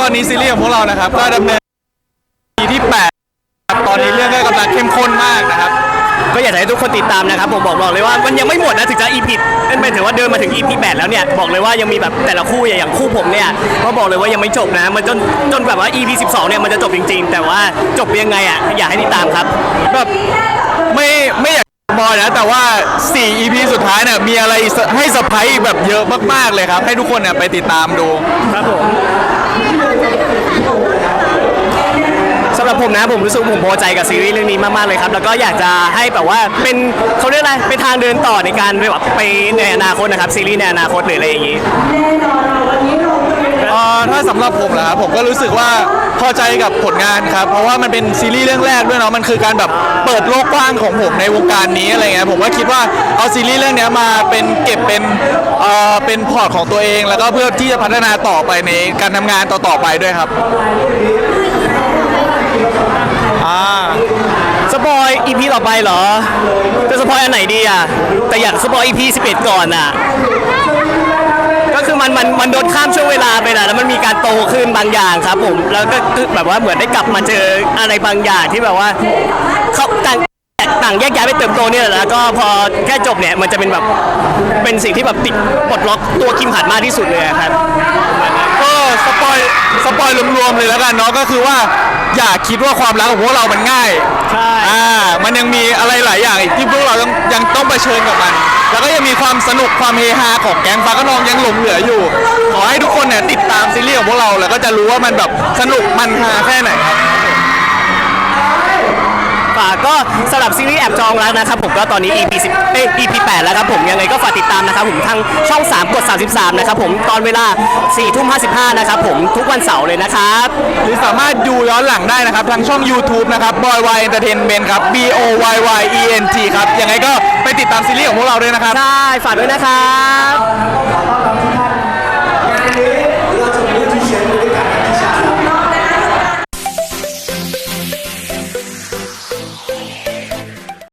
ตอนนี้ซีรีส์ของพวกเรานะครับ ก็ดำเนินปีที่8ครับตอนนี้เรื่องก็กำลังเข้มข้นมากนะครับ ก็อยากจะให้ทุกคนติดตามนะครับ ผมบอกบอกเลยว่ามันยังไม่หมดนะถึงจะ EP เป็นไปถือว่าเดินมาถึง EP 8 แล้วเนี่ย บอกเลยว่ายังมีแบบแต่ละคู่อย่างคู่ผมเนี่ยก็บอกเลยว่ายังไม่จบนะ มันจนจนแบบว่า EP 12 เนี่ยมันจะจบจริง ๆ แต่ว่าจบยังไงอะอยากให้ติดตามครับแบบไม่ไม่อยากบอยนะแต่ว่า 4 EP สุดท้ายเนี่ยมีอะไรให้เซอร์ไพรส์อีกแบบเยอะมากๆเลยครับ ให้ทุกคนเนี่ยไปติดตามดู ครับผม สำหรับผมนะผมรู้สึกผมพอใจกับซีรีส์เรื่องนี้มากๆเลยครับ แล้วก็อยากจะให้แบบว่าเป็นเขาเรียกอะไรเป็นทางเดินต่อในการแบบไปในอนาคตนะครับซีรีส์ในอนาคตหรืออะไรอย่างนี้เอ่อ ถ้าสำหรับผมนะครับผมก็รู้สึกว่าพอใจกับผลงานครับ เพราะว่ามันเป็นซีรีส์เรื่องแรกด้วยเนาะมันคือการแบบเปิดโลกกว้างของผมในวงการนี้อะไรเงี้ยผมก็คิดว่าเอาซีรีส์เรื่องเนี้ยมาเป็นเก็บเป็นเอ่อเป็นพอร์ตของตัวเอง แล้วก็เพื่อที่จะพัฒนาต่อไปในการทำงานต่อๆไปด้วยครับอ่าสปอย EP ต่อไปเหรอจะสปอยอันไหนดีอะแต่อยากสปอย EP 11 ก่อนอะ คือมันมันมันโดนข้ามช่วงเวลาไปนะแล้วมันมีการโตขึ้นบางอย่างครับผม แล้วก็คือแบบว่าเหมือนได้กลับมาเจออะไรบางอย่างที่แบบว่าเขาต่างต่างแยกย้ายไปเติบโตเนี่ยแหละแล้วก็พอแค่จบเนี่ยมันจะเป็นแบบเป็นสิ่งที่แบบติดปลดล็อกตัวคิมหัดมากที่สุดเลยอะครับ ก็สปอยสปอยรวมๆเลยแล้วกันเนาะก็คือว่าอย่าคิดว่าความรักของพวกเรามันง่ายใช่ อ่ามันยังมีอะไรหลายอย่างอีกที่พวกเราต้อง ยังต้องเผชิญกับมัน แล้วก็ยังมีความสนุกความเฮฮาของแก๊งฟ้าก็นองยังหลงเหลืออยู่ ขอให้ทุกคนเนี่ยติดตามซีรีส์ของพวกเราแล้วก็จะรู้ว่ามันแบบสนุกมันฮาแค่ไหนครับ กก็สำหรับซีรีส์แอบจองแล้วนะครับผมก็ตอนนี้ EP 10เอ้ย EP 8แล้วครับผมยังไงก็ฝากติดตามนะครับผมทางช่อง 3 กด 33 นะครับผมตอนเวลา4ทุ่ม55 นะครับผมทุกวันเสาร์เลยนะครับ หรือสามารถดูย้อนหลังได้นะครับ ทางช่อง YouTube นะครับ Boy Y Entertainment ครับ B O Y Y E N T ครับ ยังไงก็ไปติดตามซีรีส์ของพวกเราด้วยนะครับ ใช่ ฝากด้วยนะครับ